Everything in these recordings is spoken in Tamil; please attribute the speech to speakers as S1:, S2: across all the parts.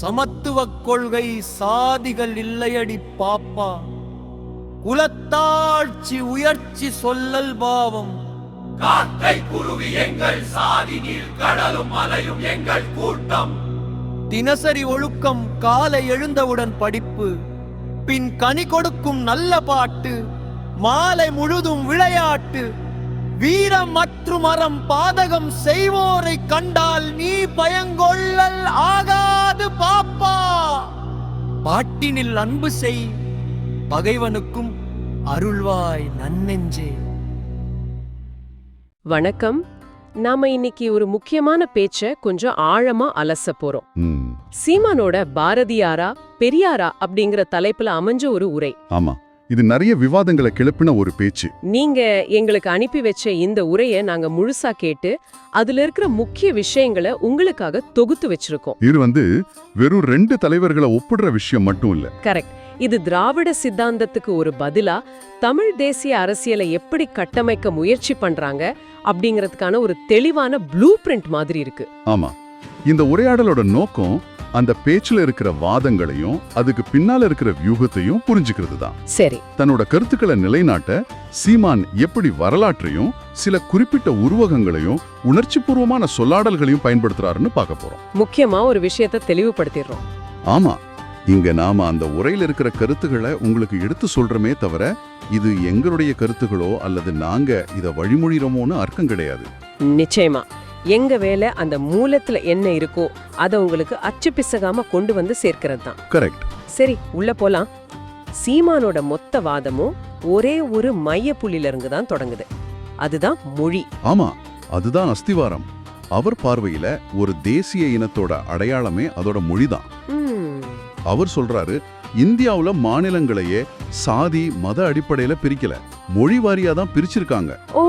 S1: சமத்துவக் கொள்கை சாதிகள் இல்லையடி பாப்பா. குலத்தாட்சி உயர்ச்சி சொல்லல் பாவம்.
S2: காக்கை குருவி எங்கள் சாதி நீர் கடலும் மலையும் எங்கள் கூட்டம்.
S1: தினசரி ஒழுக்கம் காலை எழுந்தவுடன் படிப்பு. பின் கனி கொடுக்கும் நல்ல பாட்டு. மாலை முழுதும் விளையாட்டு. வீரம் மற்றும் அறம் பாதகம் செய்வோரை கண்டால் நீ பயங்கொள்ளல் ஆகாது பாப்பா. பாட்டினில் அன்பு செய் பகைவனுக்கும் அருள்வாய் நன்னெஞ்சே.
S3: வணக்கம். நாம இன்னைக்கு ஒரு முக்கியமான பேச்ச கொஞ்சம் ஆழமா அலச போறோம். சீமானோட பாரதியாரா பெரியாரா அப்படிங்கிற தலைப்புல அமைஞ்ச ஒரு உரை.
S4: ஆமா. இது நிறைய விவாதங்களை கிளப்பின ஒரு பேச்சு.
S3: நீங்க எங்களுக்கு அனுப்பி வச்ச இந்த உரைய நாங்க முழுசா கேட்டு அதுல இருக்கிற முக்கிய விஷயங்களை உங்களுக்காக தொகுத்து வச்சிருக்கோம்.
S4: இது வந்து வெறும் ரெண்டு தலைவர்களை ஒப்பிடுற விஷயம் மட்டும் இல்ல.
S3: கரெக்ட் இது திராவிட சித்தாந்தத்துக்கு ஒரு பதிலா தமிழ் தேசிய அரசியலை எப்படி கட்டமைக்க முயற்சி பண்றாங்க அப்படிங்கறதுக்கான ஒரு தெளிவான ப்ளூ பிரிண்ட் மாதிரி இருக்கு.
S4: ஆமா. இந்த உரையாடலோட நோக்கம் அந்த பேச்சுல இருக்கிற வாதங்களையும் அதுக்கு பின்னால இருக்கிற வியூகத்தையும் புரிஞ்சுக்கிறது தான்
S3: சரி.
S4: தன்னோட கருத்துக்களை நிலைநாட்ட சீமான் எப்படி வரலாற்றையும் சில குறிப்பிட்ட உருவகங்களையும் உணர்ச்சிபூர்வமான சொல்லாடல்களையும் பயன்படுத்துறாருன்னு பார்க்க போறோம்.
S3: முக்கியமா ஒரு விஷயத்த தெளிவுபடுத்திடுறோம்.
S4: ஆமா. இங்க நாம அந்த உரையில இருக்கிற கருத்துக்களை உங்களுக்கு எடுத்து சொல்றமே தவிர இது எங்களுடைய கருத்துகளோ அல்லது நாங்க இத வழிமொழிறோமோன்னு அர்த்தம் கிடையாது.
S3: நிச்சயமா. எங்க வேலை அந்த மூலத்துல என்ன இருக்கோ அத உங்களுக்கு அச்சு பிசகாம கொண்டு வந்து சேர்க்கிறது தான்
S4: கரெக்ட்
S3: சரி உள்ள போலாம். சீமானோட மொத்த வாதமும் ஒரே ஒரு மைய புள்ளில இருந்து தான் தொடங்குது. அதுதான் மொழி.
S4: ஆமா அதுதான் அஸ்திவாரம். அவர் பார்வையில ஒரு தேசிய இனத்தோட அடையாளமே அதோட மொழிதான். அவர் சொல்றாரு இந்தியாவுல மாநிலங்களையே சாதி மத அடிப்படையில பிரிக்கல. மொழி வாரியா தான் பிரிச்சிருக்காங்க.
S3: ஓ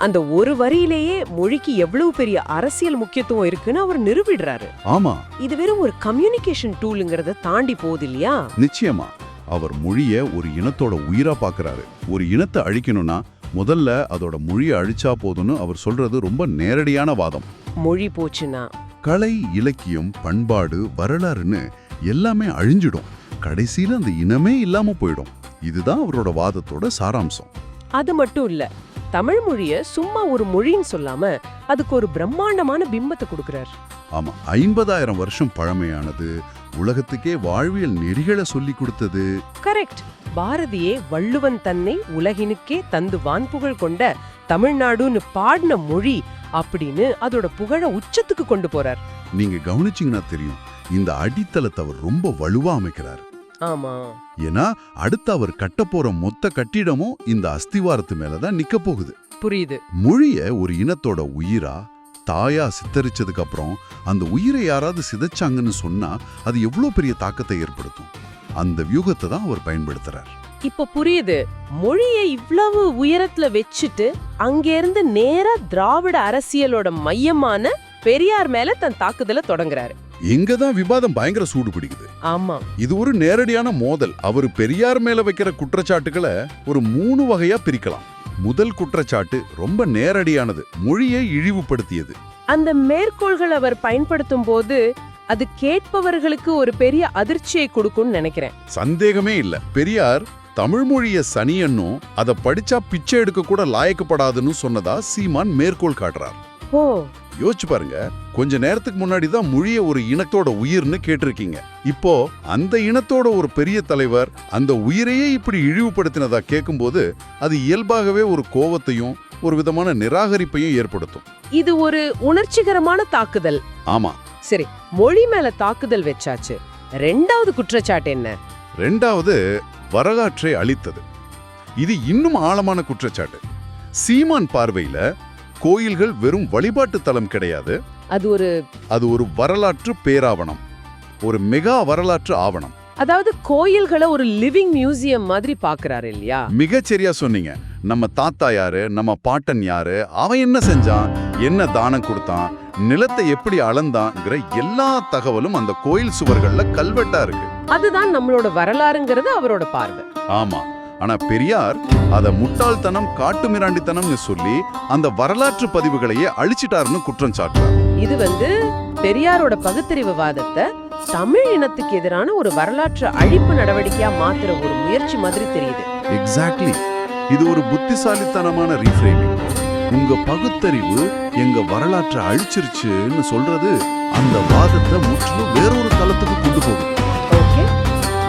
S3: அந்த ஒரு வரியிலேயே மொழிக்கு எவ்வளவு பெரிய அரசியல் முக்கியத்துவம் இருக்குன்னு அவர் நிரூபிடுறாரு.
S4: ஆமா.
S3: இது வெறும் ஒரு கம்யூனிகேஷன் டூலுங்கிறத தாண்டி போகுது இல்லையா?
S4: நிச்சயமா. அவர் மொழிய ஒரு இனத்தோட உயிரா பார்க்கறாரு ஒரு இனத்தை அழிக்கணும்னா முதல்ல அதோட மொழியை அழிச்சா போதும்னு அவர் சொல்றது ரொம்ப நேரடியான வாதம்.
S3: மொழி போச்சுன்னா?
S4: கலை இலக்கியம் பண்பாடு வரலாறுன்னு எல்லாமே அழிஞ்சிடும். கடைசியில அந்த இனமே இல்லாம போயிடும். இதுதான் அவரோட வாதத்தோட சாராம்சம்.
S3: அது மட்டும் இல்ல. தமிழ் மொழிய சும்மா ஒரு மொழின்னு சொல்லாம அதுக்கு ஒரு பிரம்மாண்டமான பிம்பத்தை கொடுக்கறார்.
S4: ஆமா ஐம்பதாயிரம் வருஷம் பழமையானது உலகத்துக்கே வாழ்வியல் நெறிகளை சொல்லி கொடுத்தது.
S3: கரெக்ட். பாரதியே வள்ளுவன் தன்னை உலகினுக்கே தந்து வான்புகழ் கொண்ட தமிழ்நாடுன்னு பாடின மொழி அப்படின்னு அதோட புகழ உச்சத்துக்கு கொண்டு போறார்.
S4: நீங்க கவனிச்சீங்கன்னா தெரியும் இந்த அடித்தளத்தை அவர் ரொம்ப வலுவா அமைக்கிறார். ஏன்னா அடுத்து அவர் கட்டப்போற மொத்த கட்டிடமும் இந்த அஸ்திவாரத்து மேலதான் நிக்க போகுது.
S3: புரியுது.
S4: மொழிய ஒரு இனத்தோட உயிரா தாயா சித்தரிச்சதுக்கு அப்புறம் அந்த உயிரை யாராவது சிதைச்சாங்கன்னு சொன்னா அது எவ்வளவு பெரிய தாக்கத்தை ஏற்படுத்தும்? அந்த வியூகத்தை தான் அவர் பயன்படுத்துறார்.
S3: இப்ப புரியுது. மொழிய இவ்வளவு உயரத்துல வச்சுட்டு அங்கிருந்து நேரா திராவிட அரசியலோட மையமான பெரியார் மேல தன் தாக்குதல தொடங்குறாரு.
S4: இங்க தான் விவாதம் பயங்கர சூடு பிடிக்குது.
S3: ஆமா.
S4: இது ஒரு நேரடியான மோதல். அவர் பெரியார் மேல வைக்கிற குற்றச்சாட்டுகளை ஒரு மூணு வகையா பிரிக்கலாம். முதல் குற்றச்சாட்டு ரொம்ப நேரடியானது மொழியை இழிவுபடுத்தியது.
S3: அந்த மேற்கோள்கள் அவர் பயன்படுத்தும் போது அது கேட்பவர்களுக்கு ஒரு பெரிய அதிர்ச்சியை கொடுக்கும்னு நினைக்கிறேன்.
S4: சந்தேகமே இல்ல. பெரியார் தமிழ் மொழிய சனியன்னும் அதை படிச்சா பிச்சை எடுக்க கூட லாயக்கப்படாதுன்னு சொன்னதா சீமான் மேற்கோள் காட்டுறார்.
S3: ஓ.
S4: யோசிச்சு பாருங்க. கொஞ்ச நேரத்துக்கு முன்னாடி தான் மொழிய ஒரு இனத்தோட உயிர்னு கேட்டிருக்கீங்க. இப்போ அந்த இனத்தோட ஒரு பெரிய தலைவர் அந்த உயிரையே இப்படி இழிவுபடுத்தினதா கேட்கும்போது அது இயல்பாகவே ஒரு கோவத்தையும் ஒரு விதமான நிராகரிப்பையும் ஏற்படுத்தும்.
S3: இது ஒரு உணர்ச்சிகரமான தாக்குதல்.
S4: ஆமா.
S3: சரி மொழி மேல தாக்குதல் வச்சாச்சு. ரெண்டாவது குற்றச்சாட்டு என்ன?
S4: ரெண்டாவது வரலாற்றை அழித்தது. இது இன்னும் ஆழமான குற்றச்சாட்டு. சீமான் பார்வையில கோயில்கள் வெறும் வழிபாட்டு தலம் கிடையாது.
S3: அது ஒரு
S4: அது ஒரு வரலாற்று பேராவணம். ஒரு மெகா வரலாற்று ஆவணம்.
S3: அதாவது கோயில்களை ஒரு லிவிங் மியூசியம் மாதிரி பாக்குறாரு இல்லையா?
S4: மிகச்சரியா சொன்னீங்க. நம்ம தாத்தா யாரு? நம்ம பாட்டன் யாரு? அவன் என்ன செஞ்சான்? என்ன தானம் கொடுத்தான்? நிலத்தை எப்படி அளந்தாங்கிற எல்லா தகவலும் அந்த கோயில் சுவர்கள்ல கல்வெட்டா இருக்கு.
S3: அதுதான் நம்மளோட வரலாறுங்கிறது அவரோட பார்வை.
S4: ஆமா. ஆனா பெரியார் அத முட்டாள்தனம் காட்டுமிராண்டித்தனம்னு சொல்லி அந்த வரலாற்று பதிவுகளையே அழிச்சிட்டாருன்னு குற்றம் சாட்டுறார்.
S3: இது வந்து பெரியாரோட பகுத்தறிவு வாதத்தை தமிழ் இனத்துக்கு எதிரான ஒரு வரலாற்று அழிப்பு நடவடிக்கையா மாத்துற ஒரு முயற்சி மாதிரி தெரியுது.
S4: எக்ஸாக்ட்லி இது ஒரு புத்திசாலித்தனமான ரீஃப்ரேமிங் உங்க பகுத்தறிவு எங்க வரலாற்றை அழிச்சிருச்சுன்னு சொல்றது அந்த வாதத்தை முற்றிலும் வேறொரு தளத்துக்கு கொண்டு போகும்
S3: ஓகே.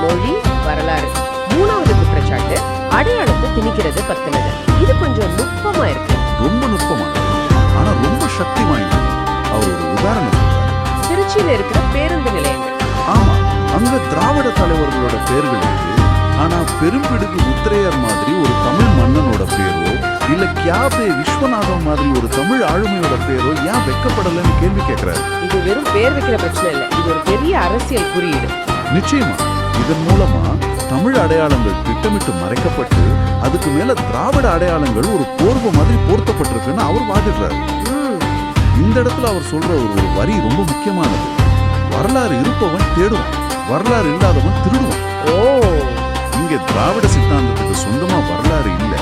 S3: மொழி வரலாறு. மூணாவது குற்றச்சாட்டு அடையாளத்தை திணிக்கிறது பத்தினது. இது கொஞ்சம் நுட்பமா இருக்கு.
S4: ரொம்ப நுட்பமானது ஆனா ரொம்ப சக்தி வாய்ந்தது அவர் ஒரு உதாரணம்.
S3: திருச்சியில இருக்கிற பேருந்து நிலையங்கள்.
S4: ஆமா அங்க திராவிட தலைவர்களோட பேர்கள் இருக்கு. ஆனா பெரும்பிடுகு முத்திரையர் மாதிரி ஒரு தமிழ் மன்னனோட பேரோ இல்ல கியாபே விஸ்வநாதம் மாதிரி ஒரு தமிழ் ஆளுமையோட பேரோ ஏன் வைக்கப்படலைன்னு கேள்வி கேட்கிறாரு
S3: இது வெறும் பேர் வைக்கிற பிரச்சனை இல்ல. இது ஒரு பெரிய அரசியல் குறியீடு.
S4: நிச்சயமா. இதன் மூலமா தமிழ் அடையாளங்கள் திட்டமிட்டு மறைக்கப்பட்டு அதுக்கு மேல திராவிட அடையாளங்கள் ஒரு போர்வை மாதிரி போர்த்தப்பட்டிருக்குன்னு அவர் வாதிடுறாரு. இந்த இடத்துல அவர் சொல்ற ஒரு வரி ரொம்ப முக்கியமானது. வரலாறு இருப்பவன் தேடுவான் வரலாறு இல்லாதவன் திருடுவான்.
S3: ஓ.
S4: இங்க திராவிட சித்தாந்தத்துக்கு சொந்தமா வரலாறு இல்ல.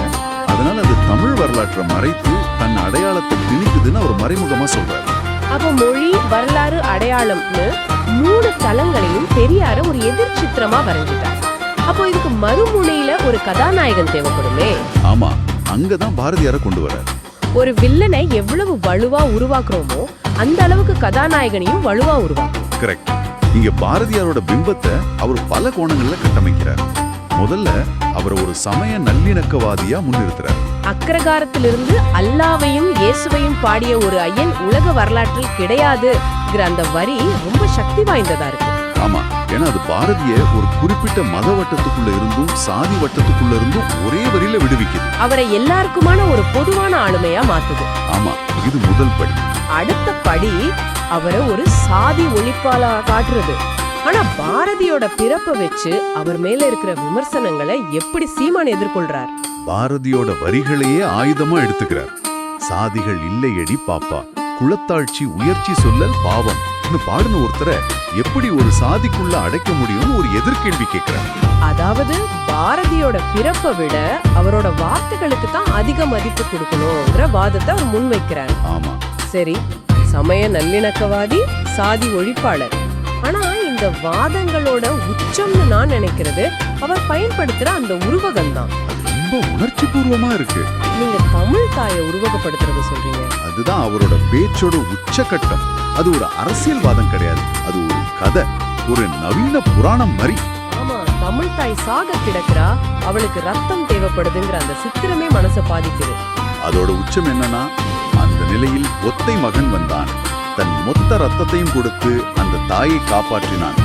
S4: அதனால அது தமிழ் வரலாற்றை மறைத்து தன் அடையாளத்தை திணிக்குதுன்னு அவர் மறைமுகமா சொல்றாரு.
S3: அப்ப மொழி வரலாறு அடையாளம்னு மூணு தளங்களையும் பெரியார ஒரு எதிர் சித்திரமா வரைஞ்சிட்டார். அப்போ இதுக்கு மறுமுனையில ஒரு கதாநாயகன் தேவைப்படுமே.
S4: ஆமா அங்கதான் பாரதியாரை கொண்டு வர்றாரு.
S3: ஒரு வில்லனை எவ்வளவு வலுவா உருவாக்குறோமோ அந்த அளவுக்கு கதாநாயகனையும் வலுவா உருவாக்கும்.
S4: கரெக்ட் இங்க பாரதியாரோட பிம்பத்தை அவர் பல கோணங்கள்ல கட்டமைக்கிறார். முதல்ல அவர் ஒரு சமய நல்லிணக்கவாதியா முன்னிறுத்துறார்.
S3: அக்ரகாரத்திலிருந்து அல்லாவையும் இயேசுவையும் பாடிய ஒரு ஐயன் உலக வரலாற்றில் கிடையாதுங்கிற அந்த வரி ரொம்ப சக்தி வாய்ந்ததா இருக்கு.
S4: ஏன்னா அது பாரதிய ஒரு குறிப்பிட்ட மத வட்டத்துக்குள்ள இருந்தும் சாதி வட்டத்துக்குள்ள இருந்தும் ஒரே வரியில விடுவிக்குது.
S3: அவரை எல்லாருக்குமான ஒரு பொதுவான ஆளுமையா மாத்துது.
S4: ஆமா இது முதல் படி.
S3: அடுத்த படி அவரை ஒரு சாதி ஒழிப்பாளா காட்டுறது. ஆனா பாரதியோட பிறப்பை வச்சு அவர் மேல இருக்கிற விமர்சனங்களை எப்படி சீமான் எதிர்கொள்றார்?
S4: பாரதியோட வரிகளையே ஆயுதமா எடுத்துக்கிறார். சாதிகள் இல்லையடி பாப்பா. குலத்தாழ்ச்சி உயர்ச்சி சொல்லல் பாவம். பாடின ஒருத்தரை எப்படி ஒரு சாதிக்குள்ள அடைக்க முடியும்னு ஒரு எதிர்கேள்வி கேட்கிறார்
S3: அதாவது பாரதியோட பிறப்பை விட அவரோட வார்த்தைகளுக்கு தான் அதிக மதிப்பு கொடுக்கணுங்கிற வாதத்தை அவர் முன்வைக்கிறார்.
S4: ஆமா.
S3: சரி சமய நல்லிணக்கவாதி சாதி ஒழிப்பாளர். ஆனா இந்த வாதங்களோட உச்சம்னு நான் நினைக்கிறது அவர் பயன்படுத்துற அந்த உருவகம் தான்
S4: ரொம்ப உணர்ச்சி பூர்வமா இருக்கு.
S3: நீங்க தமிழ் தாயை உருவகப்படுத்துறத சொல்றீங்க.
S4: அதுதான் அவரோட பேச்சோட உச்சகட்டம். அது ஒரு அரசியல்வாதம் கிடையாது. அது ஒரு கதை. ஒரு நவீன புராணம் மாதிரி.
S3: ஆமா தமிழ் தாய் சாக கிடக்குறா. அவளுக்கு ரத்தம் தேவைப்படுதுங்கிற அந்த சித்திரமே மனசை பாதிக்குது.
S4: அதோட உச்சம் என்னன்னா அந்த நிலையில் ஒத்தை மகன் வந்தான். தன் மொத்த ரத்தத்தையும் கொடுத்து அந்த தாயை காப்பாற்றினான்.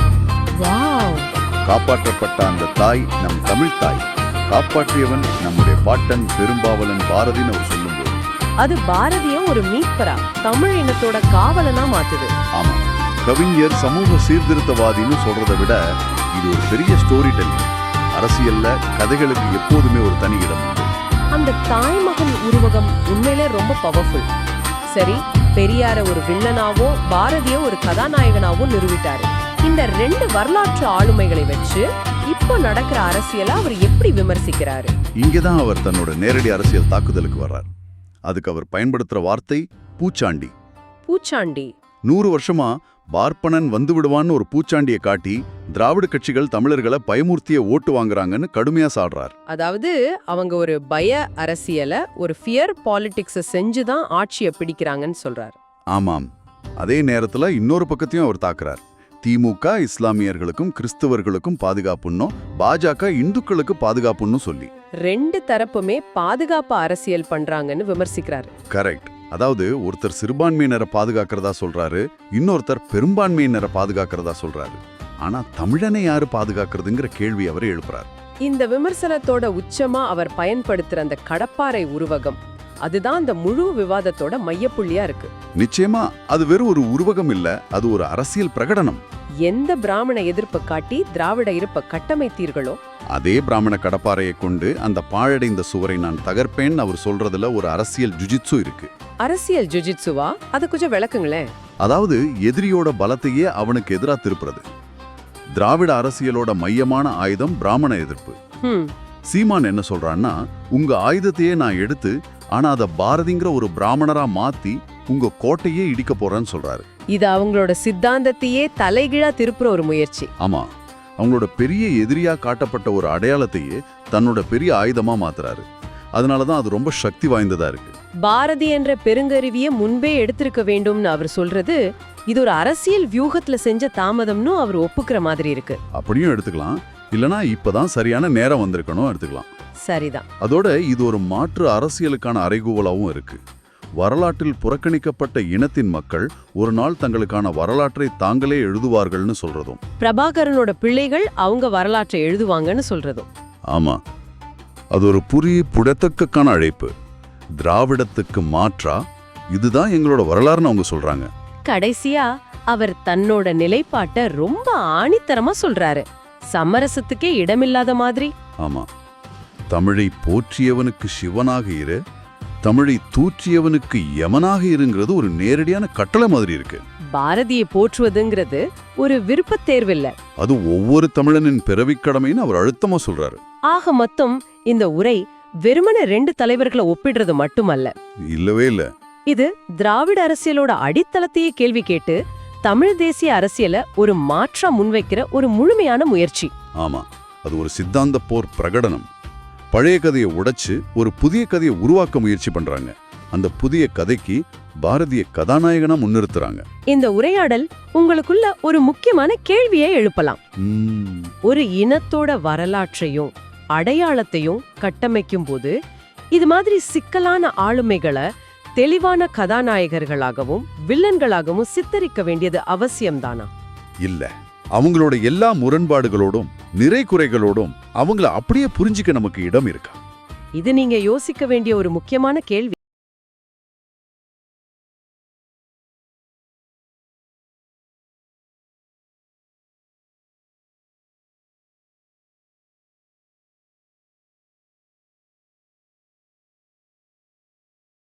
S3: வாவ்.
S4: காப்பாற்றப்பட்ட அந்த தாய் நம் தமிழ் தாய். காப்பாற்றியவன் நம்முடைய பாட்டன் பெரும்பாவலன் பாரதின்னு அவர் சொல்லும்போது.
S3: அது பாரதிய ஒரு மீட்பரா தமிழ் இனத்தோட காவலனா மாத்துது.
S4: ஆமா. கவிஞர் சமூக சீர்திருத்தவாதின்னு சொல்றதை விட இது ஒரு பெரிய ஸ்டோரி டெல்லிங் அரசியல்ல கதைகளுக்கு எப்போதுமே ஒரு தனி இடம்
S3: அந்த தாய்மகன் உருவகம் உண்மையிலே ரொம்ப பவர்ஃபுல் சரி பெரியார ஒரு வில்லனாவோ பாரதிய ஒரு கதாநாயகனாவோ நிறுவிட்டாரு. இந்த ரெண்டு வரலாற்று ஆளுமைகளை வச்சு இப்போ நடக்கிற அரசியலை அவர் எப்படி விமர்சிக்கிறாரு?
S4: இங்கதான் அவர் தன்னோட நேரடி அரசியல் தாக்குதலுக்கு வர்றார். அதுக்கு அவர் பயன்படுத்துற வார்த்தை பூச்சாண்டி.
S3: பூச்சாண்டி.
S4: நூறு வருஷமா பார்ப்பனன் வந்து விடுவான்னு ஒரு பூச்சாண்டியை காட்டி திராவிட கட்சிகள் தமிழர்களை பயமூர்த்திய ஓட்டு வாங்குறாங்கன்னு கடுமையா சாடுறார்.
S3: அதாவது அவங்க ஒரு பய அரசியலை ஒரு ஃபியர் பாலிடிக்ஸை செஞ்சு தான் ஆட்சியை பிடிக்கிறாங்கன்னு சொல்றாரு.
S4: ஆமாம். அதே நேரத்துல இன்னொரு பக்கத்தையும் அவர் தாக்குறார். திமுக இஸ்லாமியர்களுக்கும் கிறிஸ்தவர்களுக்கும் பாதுகாப்புன்னும் பாஜக இந்துக்களுக்கு பாதுகாப்புன்னு சொல்லி.
S3: ரெண்டு தரப்புமே பாதுகாப்பு அரசியல் பண்றாங்கன்னு விமர்சிக்கிறாரு.
S4: கரெக்ட். அதாவது ஒருத்தர் சிறுபான்மையினரை பாதுகாக்கிறதா சொல்றாரு இன்னொருத்தர் பெரும்பான்மையினரை பாதுகாக்கிறதா சொல்றாரு. ஆனா தமிழனை யாரு பாதுகாக்கிறதுங்கிற கேள்வி அவர் எழுப்புறார்.
S3: இந்த விமர்சனத்தோட உச்சமா அவர் பயன்படுத்துற அந்த கடப்பாரை உருவகம் அதுதான் அந்த முழு விவாதத்தோட மையப்புள்ளியா இருக்கு.
S4: நிச்சயமா அது வெறும் ஒரு உருவகம் இல்ல அது ஒரு அரசியல் பிரகடனம்.
S3: எந்த பிராமண எதிர்ப்பை காட்டி திராவிட இருப்பை கட்டமைத்தீர்களோ?
S4: அதே பிராமண கடப்பாறையை கொண்டு அந்த பாழடைந்த சுவரை நான் தகர்ப்பேன். அவர் சொல்றதுல ஒரு அரசியல் ஜுஜிட்சு இருக்கு.
S3: அரசியல் ஜுஜிட்சுவா? அதை கொஞ்சம் விளக்குங்களேன்.
S4: அதாவது எதிரியோட பலத்தையே அவனுக்கு எதிரா திருப்புறது. திராவிட அரசியலோட மையமான ஆயுதம் பிராமண எதிர்ப்பு. சீமான் என்ன சொல்றான்னா உங்க ஆயுதத்தையே நான் எடுத்து ஆனா அத பாரதிங்கிற ஒரு பிராமணரா மாத்தி உங்க கோட்டையே இடிக்க போறேன்னு சொல்றாரு.
S3: இது அவங்களோட சித்தாந்தத்தையே தலைகீழா திருப்புற ஒரு முயற்சி.
S4: ஆமா. அவங்களோட பெரிய எதிரியா காட்டப்பட்ட ஒரு அடையாளத்தையே தன்னோட பெரிய ஆயுதமா மாத்துறாரு. அதனால தான் அது ரொம்ப சக்தி வாய்ந்ததா இருக்கு.
S3: பாரதி என்ற பெருங்கருவியை முன்பே எடுத்திருக்க வேண்டும்னு அவர் சொல்றது இது ஒரு அரசியல் வியூகத்துல செஞ்ச தாமதம்னு அவர் ஒப்புக்கிற மாதிரி இருக்கு.
S4: அப்படியும் எடுத்துக்கலாம். இல்லனா இப்பதான் சரியான நேரம் வந்திருக்கணும் எடுத்துக்கலாம்.
S3: சரிதான்.
S4: அதோட இது ஒரு மாற்று அரசியலுக்கான அறைகூவலாவும் இருக்கு. வரலாற்றில் புறக்கணிக்கப்பட்ட இனத்தின் மக்கள் ஒரு நாள் தங்களுக்கான வரலாற்றை தாங்களே எழுதுவார்கள்னு சொல்றதும்.
S3: பிரபாகரனோட பிள்ளைகள் அவங்க வரலாற்றை எழுதுவாங்கன்னு சொல்றதும்.
S4: ஆமா. அது ஒரு புரி புடத்தக்கான அழைப்பு. திராவிடத்துக்கு மாற்றா இதுதான் எங்களோட வரலாறுன்னு அவங்க சொல்றாங்க.
S3: கடைசியா அவர் தன்னோட நிலைப்பாட்டை ரொம்ப ஆணித்தரமா சொல்றாரு. சமரசத்துக்கே இடமில்லாத மாதிரி.
S4: ஆமா. தமிழை போற்றியவனுக்கு சிவனாக இரு தமிழை தூற்றியவனுக்கு யமனாக இருங்கிறது ஒரு நேரடியான கட்டளை மாதிரி இருக்கு.
S3: பாரதியை போற்றுவதுங்கிறது ஒரு விருப்பத் தேர்வில்ல.
S4: அது ஒவ்வொரு தமிழனின் பிறவிக் கடமைன்னு அவர் அழுத்தமா சொல்றாரு.
S3: ஆக மொத்தம் இந்த உரை வெறுமன ரெண்டு தலைவர்களை ஒப்பிடுறது மட்டுமல்ல.
S4: இல்லவே இல்ல.
S3: இது திராவிட அரசியலோட அடித்தளத்தையே கேள்வி கேட்டு தமிழ் தேசிய அரசியல ஒரு மாற்றா முன்வைக்கிற ஒரு முழுமையான முயற்சி.
S4: ஆமா அது ஒரு சித்தாந்த போர் பிரகடனம். பழைய கதையை உடைச்சு ஒரு புதிய கதையை உருவாக்க முயற்சி பண்றாங்க. அந்த புதிய கதைக்கு பாரதிய கதாநாயகனா முன்னிறுத்துறாங்க.
S3: இந்த உரையாடல் உங்களுக்குள்ள ஒரு முக்கியமான கேள்வியை எழுப்பலாம். ஒரு இனத்தோட வரலாற்றையும் அடையாளத்தையும் கட்டமைக்கும் போது இது மாதிரி சிக்கலான ஆளுமைகளை தெளிவான கதாநாயகர்களாகவும் வில்லன்களாகவும் சித்தரிக்க வேண்டியது அவசியம்தானா?
S4: இல்ல. அவங்களோட எல்லா முரண்பாடுகளோடும் நிறை குறைகளோடும் அவங்கள அப்படியே புரிஞ்சிக்க நமக்கு இடம் இருக்கா?
S3: இது நீங்க யோசிக்க வேண்டிய ஒரு முக்கியமான கேள்வி.